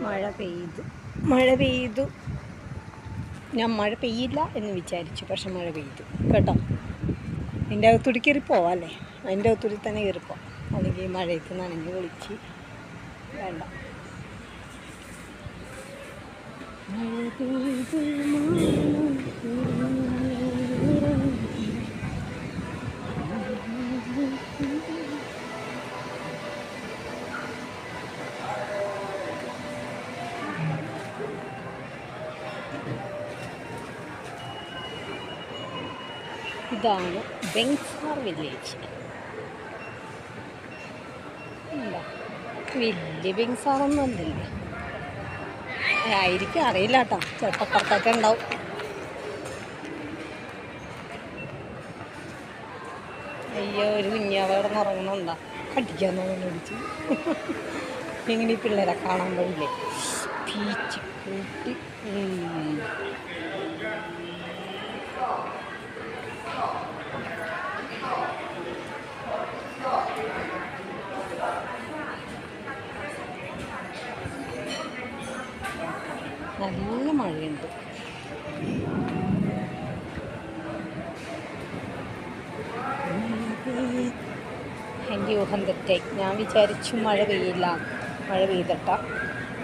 മഴ പെയ്തു. മഴ പെയ്തു. ഞാൻ മഴ പെയ്യില്ല എന്ന് വിചാരിച്ചു. പക്ഷെ മഴ പെയ്തു. കേട്ടോ? എന്റെ അകത്തൂടി കയറി പോവാല്ലേ അതിന്റെ അകത്തൂടി തന്നെ കയറിപ്പോ അല്ലെങ്കിൽ മഴയത്ത് നനഞ്ഞ് കുളിച്ച്. വേണ്ട. മഴ പെയ്തു. ഇതാണ് ബെങ്സാർ വില്ലേജ്. വലിയ ബെങ്സാറൊന്നും അല്ലല്ലേ ആയിരിക്കും അറിയില്ല കേട്ടോ ചിലപ്പോൾ പുറത്തൊക്കെ ഉണ്ടാവും. അയ്യോ ഒരു കുഞ്ഞാവ് കിടന്ന് ഉറങ്ങണുണ്ടാ കടിക്കാൻ വിളിച്ചു. ഇങ്ങനെ ഈ പിള്ളേരെ കാണാൻ പോയില്ലേ? പീച്ച് കൂട്ടി നല്ല മഴയുണ്ട്. എന്റെ ഊഹം തെറ്റായി. ഞാൻ വിചാരിച്ചു മഴ പെയ്യില്ല. മഴ പെയ്തിട്ട.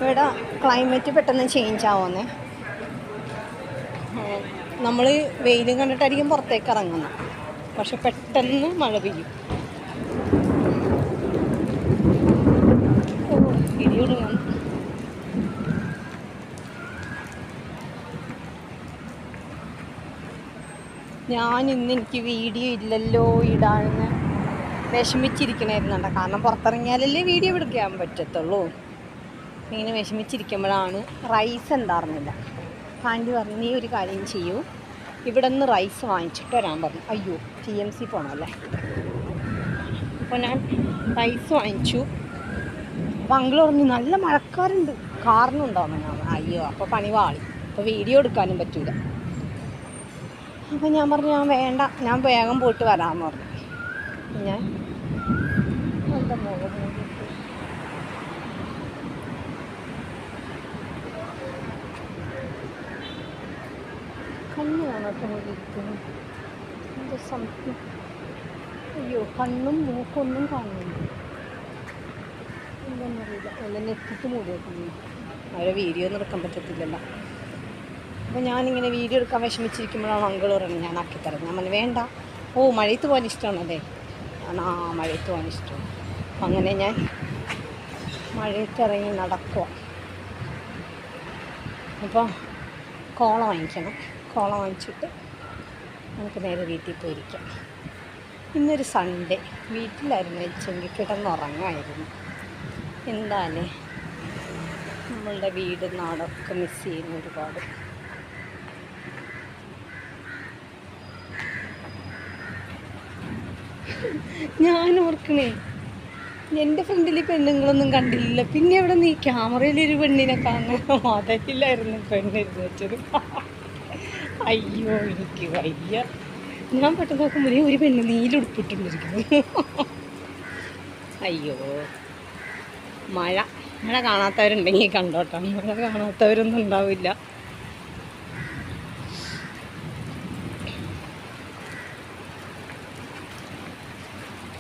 ഇവിടെ ക്ലൈമറ്റ് പെട്ടെന്ന് ചേഞ്ച് ആവുന്നേ. നമ്മൾ വെയിലും കണ്ടിട്ടായിരിക്കും പുറത്തേക്ക് ഇറങ്ങുന്നത് പക്ഷെ പെട്ടെന്ന് മഴ പെയ്യും. ഓ ഞാൻ ഇന്ന് എനിക്ക് വീഡിയോ ഇല്ലല്ലോ ഇടാന്ന് വിഷമിച്ചിരിക്കണായിരുന്നുണ്ട കാരണം പുറത്തിറങ്ങിയാലല്ലേ വീഡിയോ എടുക്കാൻ പറ്റത്തുള്ളൂ. ഇങ്ങനെ വിഷമിച്ചിരിക്കുമ്പോഴാണ് റൈസ് ഉണ്ടായിരുന്നില്ല ആന്റി പറഞ്ഞു നീ ഒരു കാര്യം ചെയ്യൂ. ഇവിടെ നിന്ന് റൈസ് വാങ്ങിച്ചിട്ട് വരാൻ പറഞ്ഞു. അയ്യോ ടി എം സി പോകണമല്ലേ അപ്പോൾ ഞാൻ റൈസ് വാങ്ങിച്ചു. അപ്പോൾ അങ്കിൾ പറഞ്ഞു നല്ല മഴക്കാരുണ്ട് കാറിനുണ്ടോന്ന് ഞാൻ അയ്യോ അപ്പോൾ പണി വാളി. അപ്പോൾ വീഡിയോ എടുക്കാനും പറ്റൂല. അപ്പം ഞാൻ പറഞ്ഞു ഞാൻ വേണ്ട ഞാൻ വേഗം പോയിട്ട് വരാമെന്ന് പറഞ്ഞു. ഞാൻ അയ്യോ കണ്ണും മൂക്കൊന്നും കാണുന്നില്ല. എന്താണെന്നറിയില്ല അല്ല നെറ്റിക്ക് മൂടി വെക്കുന്നു അവരെ വീഡിയോ ഒന്നും എടുക്കാൻ പറ്റത്തില്ലല്ലോ. അപ്പോൾ ഞാനിങ്ങനെ വീഡിയോ എടുക്കാൻ വിഷമിച്ചിരിക്കുമ്പോഴാണ് അങ്കിൾ പറയുന്നത് ഞാൻ ആക്കിത്തരാം ഞാൻ പറഞ്ഞു വേണ്ട. ഓ മഴയത്ത് പോകാൻ ഇഷ്ടമാണല്ലേ? ആ മഴയത്ത് പോകാൻ ഇഷ്ടമാണ്. അങ്ങനെ ഞാൻ മഴയത്ത് ഇറങ്ങി നടക്കുക അപ്പോൾ കോള വാങ്ങിക്കണം. കോള വാങ്ങിച്ചിട്ട് നമുക്ക് നേരെ വീട്ടിൽ പോയിരിക്കാം. ഇന്നൊരു സൺഡേ വീട്ടിലായിരുന്നു വെച്ചെങ്കിൽ കിടന്നുറങ്ങായിരുന്നു. എന്താണേ? നമ്മളുടെ വീട് നാടൊക്കെ മിസ് ചെയ്യുന്നു ഒരുപാട് ഞാൻ ഓർക്കണേ എന്റെ ഫ്രണ്ടിൽ പെണ്ണുങ്ങളൊന്നും കണ്ടില്ല. പിന്നെ അവിടെ നീ? ക്യാമറയിൽ ഒരു പെണ്ണിനെ കാണാൻ മതയിലായിരുന്നു പെണ്ണിരുന്ന് വെച്ചത് അയ്യോ എനിക്ക് വയ്യ. ഞാൻ പെട്ടെന്ന് നോക്കുമ്പോൾ ഒരു പെണ്ണ് നീലുടുപ്പിട്ടുണ്ടിരിക്കുന്നു അയ്യോ. മഴ. മഴ കാണാത്തവരുണ്ടെങ്കിൽ കണ്ടോട്ടോ. മഴ കാണാത്തവരൊന്നും ഉണ്ടാവില്ല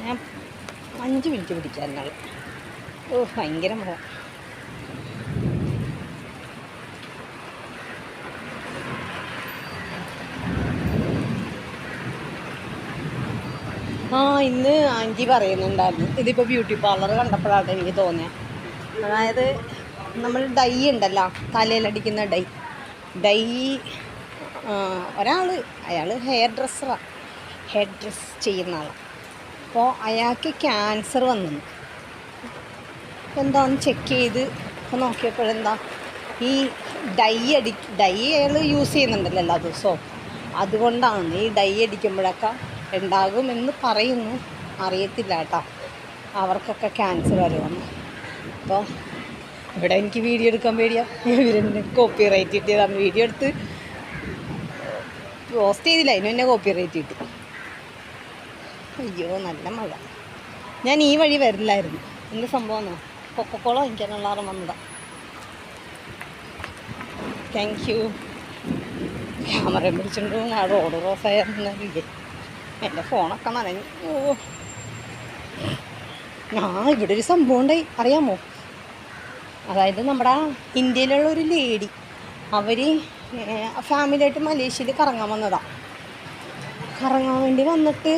ഞാൻ അഞ്ച് മിനിറ്റ് പിടിക്കാൻ എന്നാൽ ഓ ഭയങ്കര മഴ ആ ഇന്ന് ആന്റി പറയുന്നുണ്ടായിരുന്നു. ഇതിപ്പോൾ ബ്യൂട്ടി പാർലർ കണ്ടപ്പോഴാണ് എനിക്ക് തോന്നിയത് അതായത് നമ്മൾ ഡൈ ഉണ്ടല്ലോ തലയിലടിക്കുന്ന ഡൈ. ഡൈ ഒരാൾ അയാൾ ഹെയർ ഡ്രസ്സറാണ് ഹെയർ ഡ്രസ് ചെയ്യുന്ന ആളാണ് അപ്പോൾ അയാൾക്ക് ക്യാൻസർ വന്നു. എന്താന്ന് ചെക്ക് ചെയ്ത് അപ്പോൾ നോക്കിയപ്പോഴെന്താ ഈ ഡൈ അടി ഡൈ അയാൾ യൂസ് ചെയ്യുന്നുണ്ടല്ലോ എല്ലാ ദിവസവും. അതുകൊണ്ടാണ് ഈ ഡൈ അടിക്കുമ്പോഴൊക്കെ ഉണ്ടാകുമെന്ന് പറയുന്നു. അറിയത്തില്ല കേട്ടോ. അവർക്കൊക്കെ ക്യാൻസർ വരുമെന്ന് അപ്പോൾ ഇവിടെ എനിക്ക് വീഡിയോ എടുക്കാൻ പേടിയാ. ഇവരെന്നെ കോപ്പി റൈറ്റ് കിട്ടിയതാണ് വീഡിയോ എടുത്ത് പോസ്റ്റ് ചെയ്തില്ല. അതിന് എന്നെ കോപ്പി റൈറ്റ് കിട്ടി അയ്യോ നല്ല മഴ. ഞാൻ ഈ വഴി വരില്ലായിരുന്നു. എന്ത് സംഭവമെന്നോ? കൊക്കക്കോള വാങ്ങിക്കാനുള്ള ആറും വന്നതാ. താങ്ക് യു ക്യാമറ പിടിച്ചിട്ട് ആ റോഡ് ക്രോസ് ആയിരുന്നില്ലേ എന്റെ ഫോണൊക്കെ നനഞ്ഞു. ഓ. ആ ഇവിടെ ഒരു സംഭവം ഉണ്ടായി. അറിയാമോ? അതായത് നമ്മുടെ ഇന്ത്യയിലുള്ള ഒരു ലേഡി അവർ ഫാമിലിയായിട്ട് മലേഷ്യയിൽ കറങ്ങാൻ വന്നതാണ് കറങ്ങാൻ വേണ്ടി വന്നിട്ട്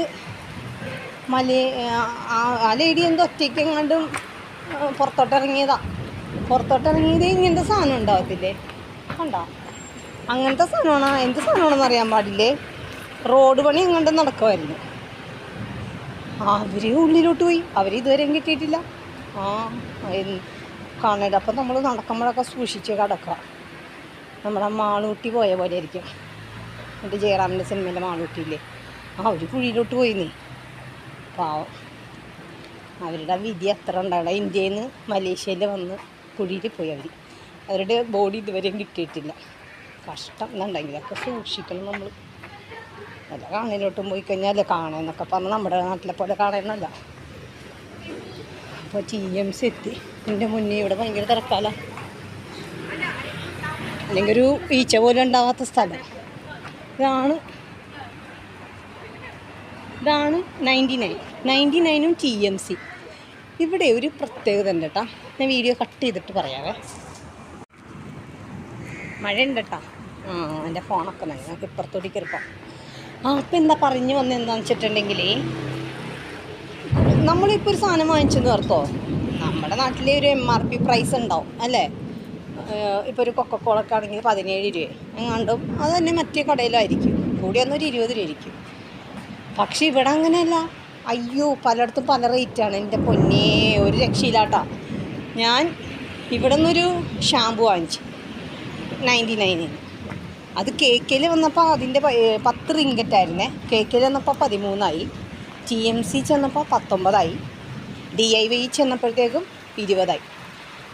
മലേ ആ ലേഡി എന്തോ ഒറ്റയ്ക്ക് എങ്ങാണ്ടും ആ, പുറത്തോട്ട് ഇറങ്ങിയതാ പുറത്തോട്ട് ഇറങ്ങിയത് ഇങ്ങനത്തെ സാധനം ഉണ്ടാവത്തില്ലേ? കണ്ടോ? അങ്ങനത്തെ സാധനമാണോ? എന്ത് സാധനമാണെന്ന് അറിയാൻ പാടില്ലേ? റോഡ് പണി എങ്ങാണ്ടും നടക്കുമായിരുന്നു അവർ ഉള്ളിലോട്ട് പോയി. അവർ ഇതുവരെയും കിട്ടിയിട്ടില്ല. ആ കാണരുത് അപ്പം നമ്മൾ നടക്കുമ്പോഴൊക്കെ സൂക്ഷിച്ച് കിടക്കുക. നമ്മുടെ മാളൂട്ടി പോയ പോലെ ആയിരിക്കും. എന്നിട്ട് ജയറാമിന്റെ സിനിമയിലെ മാളൂട്ടിയില്ലേ? ആ ഒരു കുഴിയിലോട്ട് പോയിന്നേ പാവം. അവരുടെ വിധി അത്ര ഉണ്ടാവണം? ഇന്ത്യയിൽ നിന്ന് മലേഷ്യയിൽ വന്ന് കുഴിയിൽ പോയി അവർ അവരുടെ ബോഡി ഇതുവരെയും കിട്ടിയിട്ടില്ല. കഷ്ടം എന്നുണ്ടെങ്കിൽ അതൊക്കെ സൂക്ഷിക്കണം നമ്മൾ വല്ല കാണിലോട്ടും പോയി കഴിഞ്ഞാൽ കാണാമെന്നൊക്കെ പറഞ്ഞാൽ നമ്മുടെ നാട്ടിലെ പോലെ കാണാനല്ല അപ്പോൾ ടി എം സി എത്തി. എന്റെ മുന്നേ ഇവിടെ ഭയങ്കര തിരക്കാല. അല്ലെങ്കിൽ ഒരു ഈച്ച പോലും ഉണ്ടാവാത്ത സ്ഥലം. ഇതാണ് ഇതാണ് നയന്റി നയൻ നയന്റി നയനും ടി എം സി. ഇവിടെ ഒരു പ്രത്യേകത ഉണ്ട് കേട്ടോ. ഞാൻ വീഡിയോ കട്ട് ചെയ്തിട്ട് പറയാവേ. മഴ ഉണ്ട് കേട്ടോ ആ എന്റെ ഫോണൊക്കെ നമുക്ക് ഇപ്പുറത്തോട്ട് കയറിപ്പം ആ അപ്പം എന്താ പറഞ്ഞു വന്നത് എന്താണെന്ന് വെച്ചിട്ടുണ്ടെങ്കിൽ നമ്മളിപ്പോൾ ഒരു സാധനം വാങ്ങിച്ചെന്ന് ഓർത്തോ? നമ്മുടെ നാട്ടിലെ ഒരു എം ആർ പി പ്രൈസ് ഉണ്ടാവും അല്ലേ? ഇപ്പോൾ ഒരു കൊക്കക്കോളൊക്കെ ആണെങ്കിൽ പതിനേഴ് രൂപ. എങ്ങാണ്ടും അത് തന്നെ മറ്റേ കടയിലായിരിക്കും. കൂടി ഒരു ഇരുപത് രൂപ ആയിരിക്കും. പക്ഷെ ഇവിടെ അങ്ങനെയല്ല. അയ്യോ പലയിടത്തും പല റേറ്റാണ് എന്റെ പൊന്നേ ഒരു രക്ഷയില്ലാട്ടാ. ഞാൻ ഇവിടെ നിന്നൊരു ഷാമ്പു വാങ്ങിച്ചു നയന്റി നയനിന് അത് കേക്കിൽ വന്നപ്പോൾ അതിന്റെ പത്ത് റിങ്കറ്റായിരുന്നേ കേക്കിൽ വന്നപ്പോൾ പതിമൂന്നായി. ടി എം സി ചെന്നപ്പോൾ പത്തൊമ്പതായി. ഡി ഐ വൈ ചെന്നപ്പോഴത്തേക്കും ഇരുപതായി.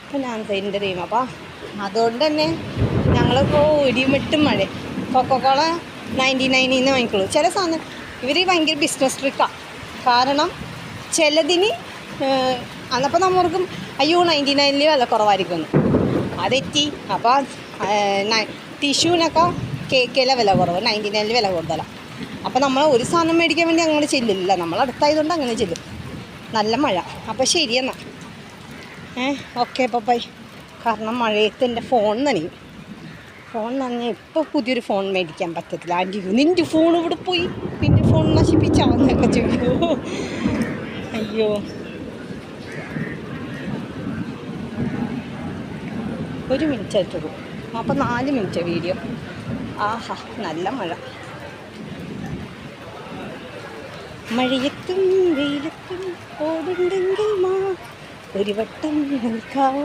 അപ്പം ഞാൻ എന്റെ റീം അപ്പോൾ അതുകൊണ്ട് തന്നെ ഞങ്ങളിപ്പോൾ ഇടിമിട്ടും മഴ. കൊക്കോക്കോള നയന്റി നയനിൽ നിന്ന് വാങ്ങിക്കുള്ളൂ. ചില സാധനം ഇവർ ഭയങ്കര ബിസിനസ് ട്രിക്കാണ് കാരണം ചിലതിന് അന്നപ്പോൾ നമ്മൾക്കും അയ്യോ നയന്റി നയനിൽ വില കുറവായിരിക്കും അതെത്തി അപ്പോൾ ടിഷ്യൂവിനൊക്കെ കേക്കിലെ വില കുറവ്. നയന്റി നയനിൽ വില കൂടുതലാണ് അപ്പോൾ നമ്മൾ ഒരു സാധനം മേടിക്കാൻ വേണ്ടി അങ്ങനെ ചെല്ലില്ല. നമ്മൾ അടുത്തായതുകൊണ്ട് അങ്ങനെ ചെല്ലും. നല്ല മഴ. അപ്പോൾ ശരിയെന്നാ ഏ ഓക്കെ ബൈ കാരണം മഴയത്ത് എന്റെ ഫോൺ നനയും. ഫോൺ നനഞ്ഞാൽ ഇപ്പോൾ പുതിയൊരു ഫോൺ മേടിക്കാൻ പറ്റത്തില്ല. ആന്റി നിന്റെ ഫോൺ ഇവിടെ പോയി. നിന്റെ ഫോൺ നശിപ്പിച്ചാന്നൊക്കെ ചോദിക്കൂ അയ്യോ. ഒരു മിനിറ്റ് ആയിട്ടുള്ളൂ. അപ്പോൾ നാല് മിനിറ്റ് വീഡിയോ ആഹാ നല്ല മഴ. മഴയത്തും വെയിലത്തും ഓടുണ്ടെങ്കിൽ മാ. ഒരു വട്ടം നിൽക്കാവോ?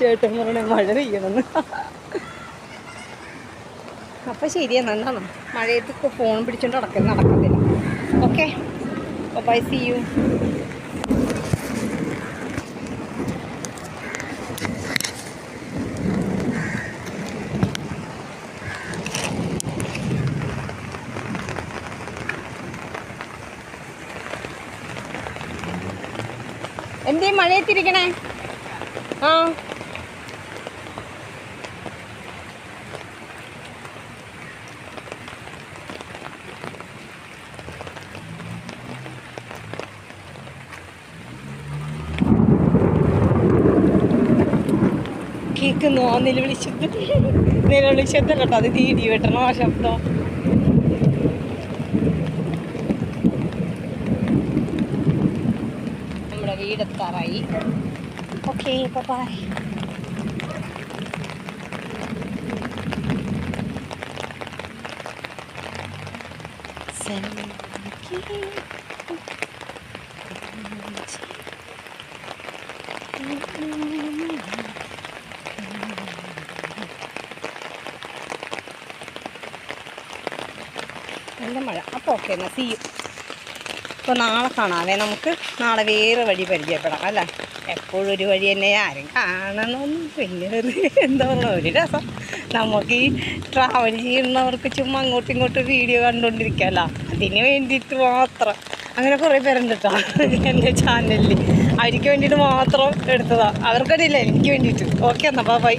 ചേട്ടൻ പറഞ്ഞ മഴ പെയ്യണമെന്ന്. അപ്പം ശരിയാ നന്നാണ്? മഴയത്ത് ഫോൺ പിടിച്ചോണ്ട് നടക്കുന്ന നടക്കത്തില്ല. ഓക്കെ ബൈ സി യു എന്തേ മഴയത്തിരിക്കണേ ആ. കേൾക്കുന്നു ആ നിലവിളി ശബ്ദം. നിലവിളി ശബ്ദം കേട്ടോ. അത് തീടി വെട്ടണോ ആ ശബ്ദം. വീടെത്താറായി ഓക്കെ ബൈ നല്ല മഴ. അപ്പോൾ ഓക്കെ എന്നാൽ സീ യു അപ്പോൾ നാളെ കാണാവേ നമുക്ക് നാളെ വേറെ വഴി പരിചയപ്പെടാം അല്ലേ? എപ്പോഴും ഒരു വഴി തന്നെ ആരും കാണണമെന്നും പിന്നെ ഒരു എന്താ പറയുക ഒരു രസം. നമുക്ക് ഈ ട്രാവൽ ചെയ്യുന്നവർക്ക് ചുമ്മാ അങ്ങോട്ടും ഇങ്ങോട്ടും വീഡിയോ കണ്ടുകൊണ്ടിരിക്കാമല്ലോ അതിന് വേണ്ടിയിട്ട് മാത്രം. അങ്ങനെ കുറേ പേരുണ്ട് കേട്ടോ എന്റെ ചാനലിൽ അവർക്ക് വേണ്ടിയിട്ട് മാത്രം എടുത്തതാണ് അവർക്കറിയില്ല എനിക്ക് വേണ്ടിയിട്ട്. ഓക്കെ എന്നാൽ ബൈ